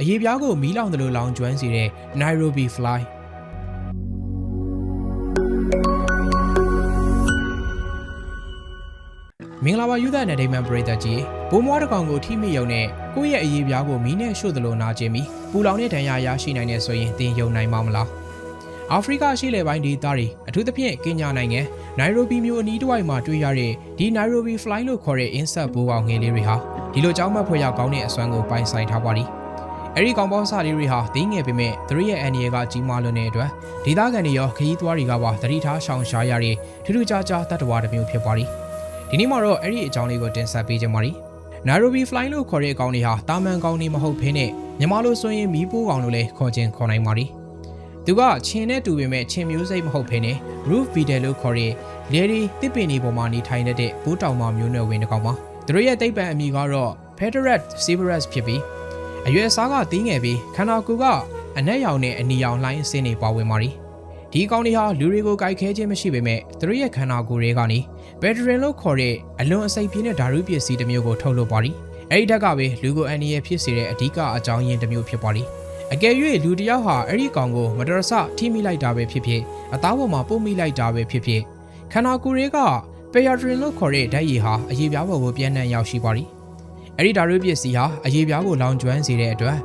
အရေးပြားကိုမီးလောင်တယ်လို့လောင်ကျွမ်းစေတဲ့ Nairobi Fly မင်္ဂလာပါယူသားနယ်ဒိမန်ပရိသတ်ကြီးဘိုးမွားတစ်ကောင်ကိုထိမိယုံနဲ့ကိုယ့်ရဲ့အရေးပြားကိုမီးနဲ့ရှို့တယ်လို့နာကျင်ပြီးပူလောင်တဲ့ဒဏ်ရာရရှိနိုင်နေဆိုရင်သင်ယုံနိုင်မှာမလားအာဖရိကရှိလေပိုင်းဒေသတွေအထူးသဖြင့်ကင်ညာနိုင်ငံနိုင်ရိုဘီမြို့အနီးတစ်ဝိုက်မှာတွေ့ရတဲ့ဒီ Nairobi Fly လို့ခေါ်တဲ့ insect ဘိုးကောင်ငယ်လေးတွေဟာဒီလိုကြောင်းမက်ဖွယ်ရောက်ကောင်းတဲ့အစွမ်းကိုပိုင်ဆိုင်ထားပါသည် အဲ့ဒီကောင်ပေါင်းစာလေးတွေဟာသေးငယ်ပေမဲ့သူတို့ရဲ့အန်ရီကကြီးမားလွန်းတဲ့အတွက်ဒေသခံတွေရောခရီးသွားတွေကပါသတိထားရှောင်ရှားရတဲ့ထူးထူးခြားခြားတတ်တော်တစ်မျိုးဖြစ်ပါသည်ဒီနေ့မှာတော့အဲ့ဒီအကြောင်းလေးကိုတင်ဆက်ပေးကြပါမယ်။ Nairobi Fly လို့ခေါ်တဲ့အကောင်တွေဟာတာမန်ကောင်တွေမဟုတ်ဘဲနဲ့မြန်မာလိုဆိုရင်မီးပိုးကောင်လို့လည်းခေါ်ခြင်းခေါ်နိုင်ပါတယ်။သူကချင်းနဲ့တူပေမဲ့ချင်းမျိုးစိတ်မဟုတ်ဘဲနဲ့ roof beetle လို့ခေါ်တဲ့လေရီတစ်ပင်တွေပေါ်မှာနေထိုင်တဲ့ပိုးတောင်မှမျိုးနွယ်ဝင်တစ်ကောင်ပါ။သူတို့ရဲ့တိတ်ပံအမည်ကတော့ Federat Severus ဖြစ်ပြီး အရွယ်အစားကသေးငယ်ပြီးခန္ဓာကိုယ်ကအနက်ရောင်နဲ့အနီရောင်လှိုင်းအစင်းတွေပါဝင်ပါတယ်။ဒီကောင်တွေဟာလူတွေကိုကြိုက်ခဲခြင်းမရှိပေမဲ့သူတို့ရဲ့ခန္ဓာကိုယ်တွေကနေဘက်ဒရင်လို့ခေါ်တဲ့အလွန်အစိပ်ပြင်းတဲ့ဓာတုပစ္စည်းတစ်မျိုးကိုထုတ်လုပ်ပါသည်။အဲဒီဓာတ်ကပဲလူကိုအန်ဒီရဲ့ဖြစ်စေတဲ့အဓိကအကြောင်းရင်းတစ်မျိုးဖြစ်ပါသည်။အကယ်၍လူတစ်ယောက်ဟာအဲ့ဒီကောင်ကိုမတော်တဆထိမိလိုက်တာပဲဖြစ်ဖြစ်အသားပေါ်မှာပုတ်မိလိုက်တာပဲဖြစ်ဖြစ်ခန္ဓာကိုယ်တွေကပယ်ယာဒရင်လို့ခေါ်တဲ့ဓာတ်ရည်ဟာအရေးပြားပေါ်ကိုပြန့်နှံ့ရောက်ရှိပါသည်။ အဲ့ဒီဓာတုပစ္စည်းဟာအရေးပြားကိုလောင်ကျွမ်းစေတဲ့အတွက်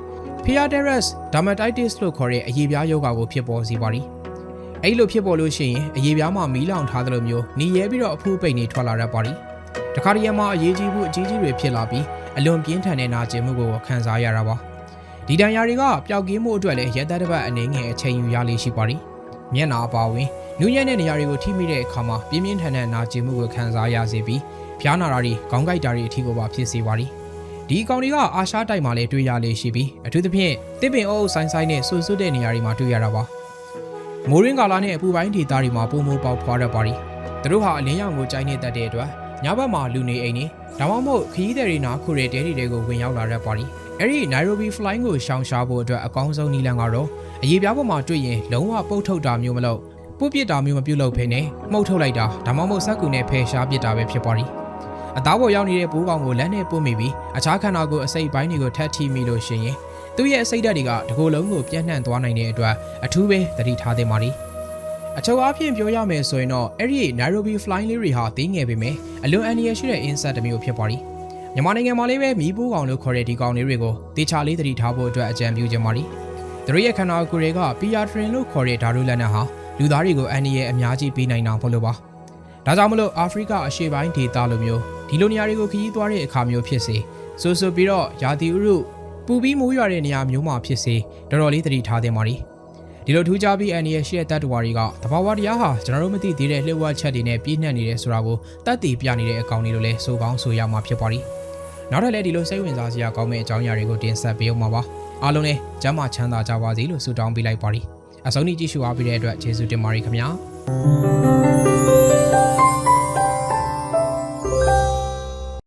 Piaderus dermatitis လို့ခေါ်တဲ့အရေးပြားရောဂါကိုဖြစ်ပေါ်စေပါသည်။အဲ့လိုဖြစ်ပေါ်လို့ရှိရင်အရေးပြားမှာမီးလောင်ထားသလိုမျိုးหนีရဲပြီးတော့အဖူးပိန်တွေထွက်လာတတ်ပါသည်။တခါတရံမှာအရေးကြီးမှုအကြီးကြီးတွေဖြစ်လာပြီးအလွန်ပြင်းထန်တဲ့နာကျင်မှုကိုခံစားရတာပါ။ဒီတန်ရာတွေကပျောက်ကင်းမှုအတွက်လည်းရက်သက်တစ်ပတ်အနေငယ်အချိန်ယူရလေးရှိပါသည်။မျက်နာအပါဝင်နူးညံ့တဲ့နေရာတွေကိုထိမိတဲ့အခါမှာပြင်းပြင်းထန်ထန်နာကျင်မှုကိုခံစားရစေပြီး ဖျားနာတာတွေခေါင်းကိုက်တာတွေအထိကိုပါဖြစ်စေပါသည်။ဒီအကောင်တွေကအာရှတိုက်မှာလည်းတွေ့ရလေရှိပြီးအထူးသဖြင့်တစ်ပင်အုပ်အုပ်ဆိုင်ဆိုင်နဲ့ဆူဆွတ်တဲ့နေရာတွေမှာတွေ့ရတာပါမိုးရင်းကာလာနဲ့အပူပိုင်းဒေသတွေမှာပုံမိုးပေါက်ဖွာတတ်ပါသည်သူတို့ဟာအလင်းရောင်ကိုကြိုက်နေတတ်တဲ့အတွက်ညဘက်မှာလူနေအိမ်နေဒါမှမဟုတ်ခရီးသည်တွေနာခုတဲ့တဲတွေတွေကိုဝင်ရောက်လာတတ်ပါသည်အဲ့ဒီ Nairobi Flying ကိုရှောင်ရှားဖို့အတွက်အကောင်းဆုံးနည်းလမ်းကတော့အရေးပြားပေါ်မှာတွေ့ရင်လုံးဝပုတ်ထုတ်တာမျိုးမလုပ်ပုတ်ပစ်တာမျိုးမပြုလုပ်ဖ ೇನೆ မှုတ်ထုတ်လိုက်တာဒါမှမဟုတ်စက်ကူနဲ့ဖယ်ရှားပစ်တာပဲဖြစ်ပါသည် အသားပေါ်ရောက်နေတဲ့ပိုးကောင်ကိုလက်နဲ့ပို့မိပြီးအခြားခန္ဓာကိုယ်အစိတ်ပိုင်းတွေကိုထပ်ထိမိလို့ရှိရင်သူ့ရဲ့အစိတ်ဓာတ်တွေကတစ်ကိုယ်လုံးကိုပြန့်နှံ့သွားနိုင်တဲ့အတွက်အထူးပဲသတိထားသင့်ပါသည်အချုပ်အားဖြင့်ပြောရမယ်ဆိုရင်တော့အဲ့ဒီ Nairobi Flying လေးတွေဟာသေးငယ်ပေမဲ့အလွန်အန္တရာယ်ရှိတဲ့ insect တစ်မျိုးဖြစ်ပါသည်မြန်မာနိုင်ငံမှာလည်းပဲမီးပိုးကောင်လို့ခေါ်တဲ့ဒီကောင်လေးတွေကိုတေချာလေးသတိထားဖို့အတွက်အကြံပြုချင်ပါသည်သူတို့ရဲ့ခန္ဓာကိုယ်တွေက Piatrin လို့ခေါ်တဲ့ဓာတုလက်နက်ဟာလူသားတွေကိုအန္တရာယ်အများကြီးပေးနိုင်တာဖို့လို့ပါဒါကြောင့်မလို့အာဖရိကအရှေ့ပိုင်းဒေသလိုမျိုး ဒီလိုနေရာတွေကိုခရီးသွားတဲ့အခါမျိုးဖြစ်စေဆိုဆိုပြီးတော့ရာသီဥတုပူပြီးမိုးရွာတဲ့နေရာမျိုးမှာဖြစ်စေတော်တော်လေးသတိထားသင့်ပါတယ်ဒီလိုထူးခြားပြီးအန်ဒီရဲ့ရှိတဲ့တတ်တဝါတွေကတဘာဝတရားဟာကျွန်တော်တို့မသိသေးတဲ့လှုပ်ဝက်ချက်တွေနဲ့ပြည့်နှက်နေတယ်ဆိုတာကိုတတ်သိပြနေတဲ့အကောင်တွေလို့လည်းဆိုကောင်းဆိုရမှာဖြစ်ပါတယ်နောက်ထပ်လည်းဒီလိုစိတ်ဝင်စားစရာကောင်းမယ့်အကြောင်းအရာတွေကိုတင်ဆက်ပေးအောင်ပါအားလုံးလည်းကျမ်းမာချမ်းသာကြပါစေလို့ဆုတောင်းပေးလိုက်ပါတယ်အဆုံးထိကြည့်ရှုအားပေးတဲ့အတွက်ကျေးဇူးတင်ပါတယ်ခင်ဗျာ